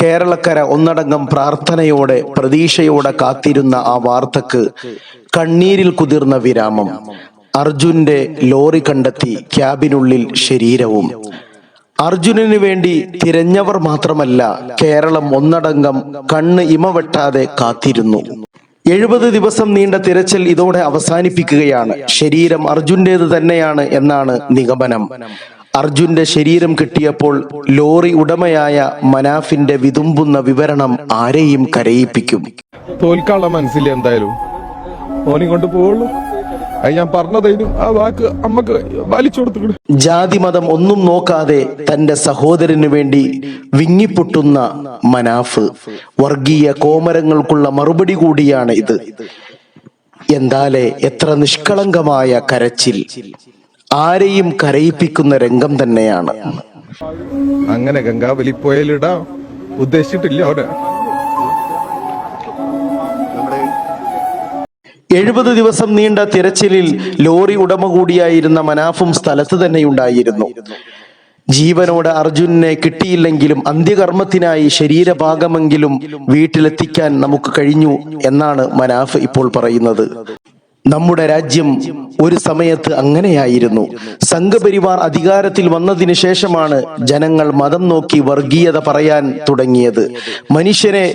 കേരളക്കര ഒന്നടങ്കം പ്രാർത്ഥനയോടെ പ്രതീക്ഷയോടെ കാത്തിരുന്ന ആ വാർത്തക്ക് കണ്ണീരിൽ കുതിർന്ന വിരാമം. അർജുന്റെ ലോറി കണ്ടെത്തി ക്യാബിനുള്ളിൽ ശരീരവും. അർജുനന് വേണ്ടി തിരഞ്ഞവർ മാത്രമല്ല കേരളം ഒന്നടങ്കം കണ്ണ് ഇമവെട്ടാതെ കാത്തിരുന്നു. എഴുപത് ദിവസം നീണ്ട തിരച്ചിൽ ഇതോടെ അവസാനിപ്പിക്കുകയാണ്. ശരീരം അർജുന്റേത് തന്നെയാണ് എന്നാണ് നിഗമനം. അർജുന്റെ ശരീരം കിട്ടിയപ്പോൾ ലോറി ഉടമയായ മനാഫിന്റെ വിതുമ്പുന്ന വിവരണം ആരെയും കരയിപ്പിക്കും. തോൽക്കാനുള്ള മനസ്സില്ല എന്തായാലും. ഓനെ കൊണ്ട് പോവുള്ളൂ. ഞാൻ ആ വാക്ക് അമ്മയ്ക്ക് വലിച്ചു കൊടുത്തു ജാതി മതം ഒന്നും നോക്കാതെ തന്റെ സഹോദരന് വേണ്ടി വിങ്ങിപ്പൊട്ടുന്ന മനാഫ് വർഗീയ കോമരങ്ങൾക്കുള്ള മറുപടി കൂടിയാണ് ഇത്. എന്താലേ എത്ര നിഷ്കളങ്കമായ കരച്ചിൽ. ആരെയും കരയിപ്പിക്കുന്ന രംഗം തന്നെയാണ്. അങ്ങനെ ഗംഗാവലി പോയാലിടാ ഉദ്ദേശിച്ചിട്ടില്ല അവർ എഴുപത് ദിവസം നീണ്ട തിരച്ചിലിൽ ലോറി ഉടമ കൂടിയായിരുന്ന മനാഫും സ്ഥലത്ത് തന്നെയുണ്ടായിരുന്നു. ജീവനോട് അർജുനെ കിട്ടിയില്ലെങ്കിലും അന്ത്യകർമ്മത്തിനായി ശരീരഭാഗമെങ്കിലും വീട്ടിലെത്തിക്കാൻ നമുക്ക് കഴിഞ്ഞു എന്നാണ് മനാഫ് ഇപ്പോൾ പറയുന്നത്. നമ്മുടെ രാജ്യം ഒരു സമയത്ത് അങ്ങനെയായിരുന്നു. സംഘപരിവാർ അധികാരത്തിൽ വന്നതിന് ശേഷമാണ് ജനങ്ങൾ മതം നോക്കി വർഗീയത പറയാൻ തുടങ്ങിയത്. മനുഷ്യനെ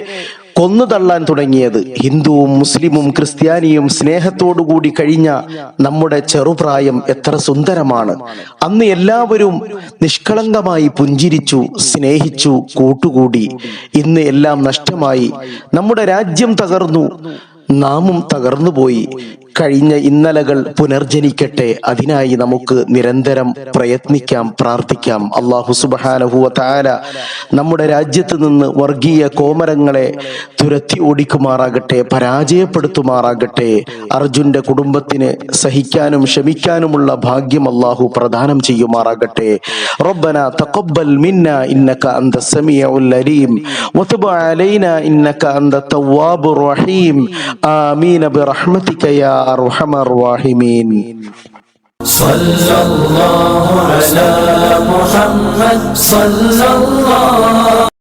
കൊന്നു തള്ളാൻ തുടങ്ങിയത്. ഹിന്ദുവും മുസ്ലിമും ക്രിസ്ത്യാനിയും സ്നേഹത്തോടുകൂടി കഴിഞ്ഞ നമ്മുടെ ചെറുപ്രായം എത്ര സുന്ദരമാണ്. അന്ന് എല്ലാവരും നിഷ്കളങ്കമായി പുഞ്ചിരിച്ചു സ്നേഹിച്ചു കൂട്ടുകൂടി. ഇന്ന് എല്ലാം നഷ്ടമായി. നമ്മുടെ രാജ്യം തകർന്നു. നാമും തകർന്നുപോയി. കഴിഞ്ഞ ഇന്നലകൾ പുനർജനിക്കട്ടെ അതിനായി നമുക്ക് നിരന്തരം പ്രയത്നിക്കാം പ്രാർത്ഥിക്കാം അള്ളാഹു സുബാനഹുവ താര നമ്മുടെ രാജ്യത്ത് നിന്ന് വർഗീയ കോമരങ്ങളെ തുരത്തി ഓടിക്കുമാറാകട്ടെ പരാജയപ്പെടുത്തുമാറാകട്ടെ അർജുന്റെ കുടുംബത്തിന് സഹിക്കാനും ക്ഷമിക്കാനുമുള്ള ഭാഗ്യം അള്ളാഹു പ്രദാനം ചെയ്യുമാറാകട്ടെ ربنا تقبل منا إنك أنت السميع العليم وتب علينا إنك أنت التواب الرحيم آمين برحمتك أرحم الراحمين. صلى الله على محمد صلى الله